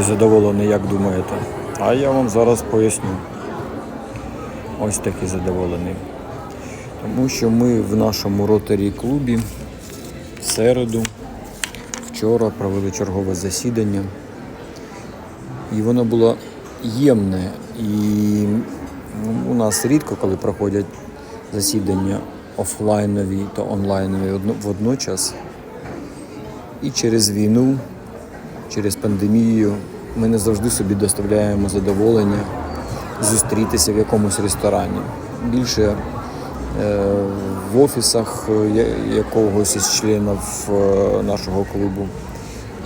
такий задоволений, як думаєте? А я вам зараз поясню. Ось такий задоволений. Тому що ми в нашому ротарі клубі в середу, вчора провели чергове засідання. І воно було ємне. І у нас рідко, коли проходять засідання офлайнові та онлайнові водночас. І через війну, через пандемію ми не завжди собі доставляємо задоволення зустрітися в якомусь ресторані. Більше е, в офісах е, якогось із членів е, нашого клубу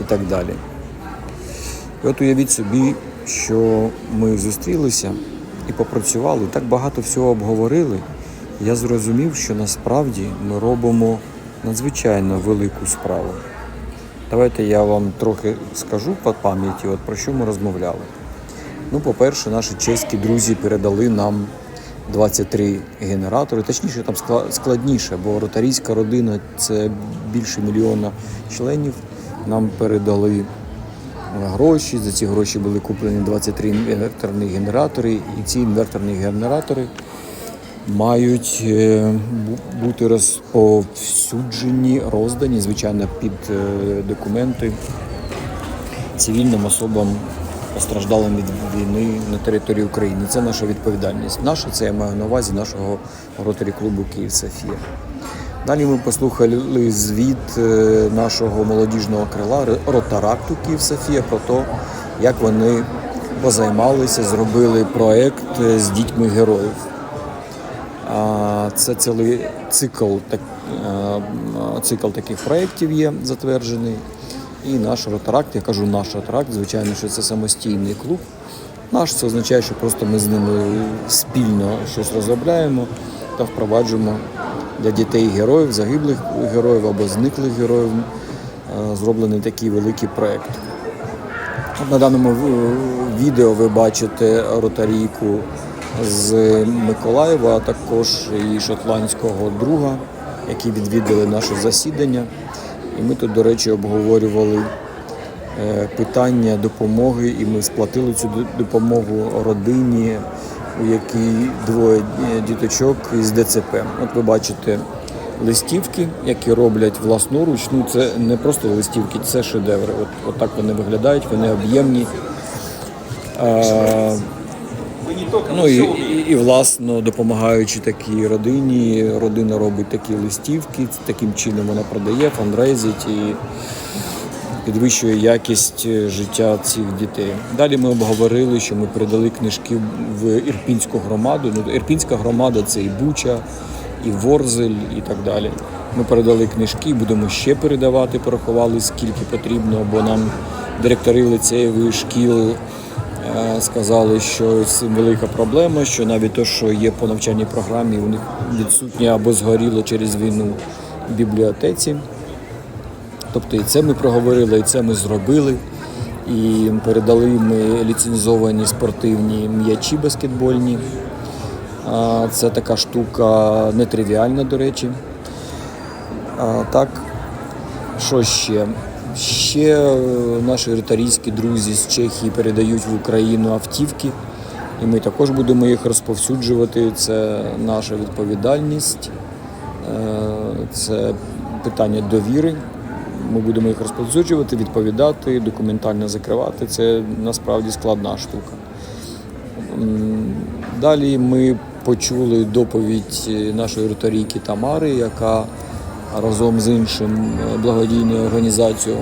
і так далі. І от уявіть собі, що ми зустрілися і попрацювали, так багато всього обговорили. Я зрозумів, що насправді ми робимо надзвичайно велику справу. Давайте я вам трохи скажу по пам'яті, от про що ми розмовляли. Ну, по-перше, наші чеські друзі передали нам 23 генератори. Точніше, там складніше, бо ротарійська родина це більше мільйона членів. Нам передали гроші. За ці гроші були куплені 23 інверторні генератори, і ці інверторні генератори мають е, бути розповсюджені, роздані, звичайно, під е, документи цивільним особам, постраждалим від війни на території України. Це наша відповідальність. Наша це я маю на увазі нашого ротарі клубу Київ Софія. Далі ми послухали звіт е, нашого молодіжного крила Ротаракту Київ Софія про те, як вони позаймалися, зробили проект з дітьми героїв. Це цілий цикл, так, е, цикл таких проєктів є затверджений. І наш ротаракт, я кажу наш ротаракт, звичайно, що це самостійний клуб. Наш це означає, що просто ми з ними спільно щось розробляємо та впроваджуємо для дітей героїв, загиблих героїв або зниклих героїв е, зроблений такий великий проєкт. На даному відео ви бачите ротарійку з Миколаєва, а також і шотландського друга, які відвідали наше засідання. І ми тут, до речі, обговорювали е, питання допомоги, і ми сплатили цю допомогу родині, у якій двоє е, діточок із ДЦП. От ви бачите листівки, які роблять власноруч. Ну це не просто листівки, це шедеври. От, от так вони виглядають, вони об'ємні. Ну і, і, і власно допомагаючи такій родині, родина робить такі листівки, таким чином вона продає, фандрейзить і підвищує якість е, життя цих дітей. Далі ми обговорили, що ми передали книжки в Ірпінську громаду. Ну, Ірпінська громада це і Буча, і Ворзель, і так далі. Ми передали книжки, будемо ще передавати, порахували скільки потрібно, бо нам директори ліцеїв і шкіл сказали, що цим велика проблема, що навіть те, що є по навчальній програмі, у них відсутнє або згоріло через війну в бібліотеці. Тобто і це ми проговорили, і це ми зробили. І передали ми ліцензовані спортивні м'ячі баскетбольні. Це така штука нетривіальна, до речі. Так, що ще? Ще е, наші риторійські друзі з Чехії передають в Україну автівки, і ми також будемо їх розповсюджувати. Це наша відповідальність, Е, це питання довіри. Ми будемо їх розповсюджувати, відповідати, документально закривати. Це насправді складна штука. Далі ми почули доповідь нашої риторійки Тамари, яка разом з іншим е, благодійною організацією,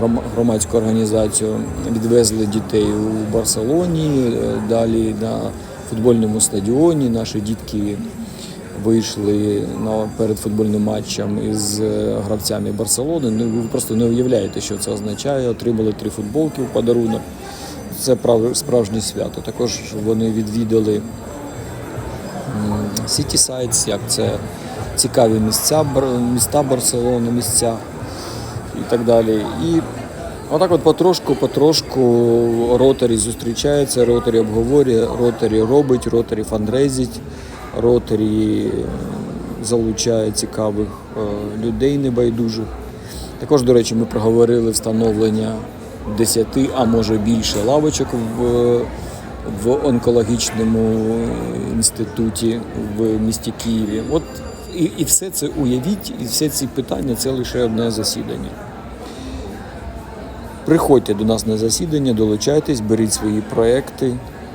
гром- громадською організацією відвезли дітей у Барселоні. Е, Далі на футбольному стадіоні наші дітки вийшли на перед футбольним матчем із е, гравцями Барселони. Ну ви просто не уявляєте, що це означає. Отримали три футболки в подарунок. Це прав- справжнє свято. Також вони відвідали City Sites, як це цікаві місця, міста Барселони, місця і так далі. І отак от потрошку, потрошку ротарі зустрічається, ротарі обговорює, ротарі робить, ротарі фандрейзить, ротарі е, залучає цікавих е, людей небайдужих. Також, до речі, ми проговорили встановлення 10, а може більше лавочок в, в онкологічному інституті в місті Києві. От і, і все це уявіть, і все ці питання це лише одне засідання. Приходьте до нас на засідання, долучайтесь, беріть свої проекти,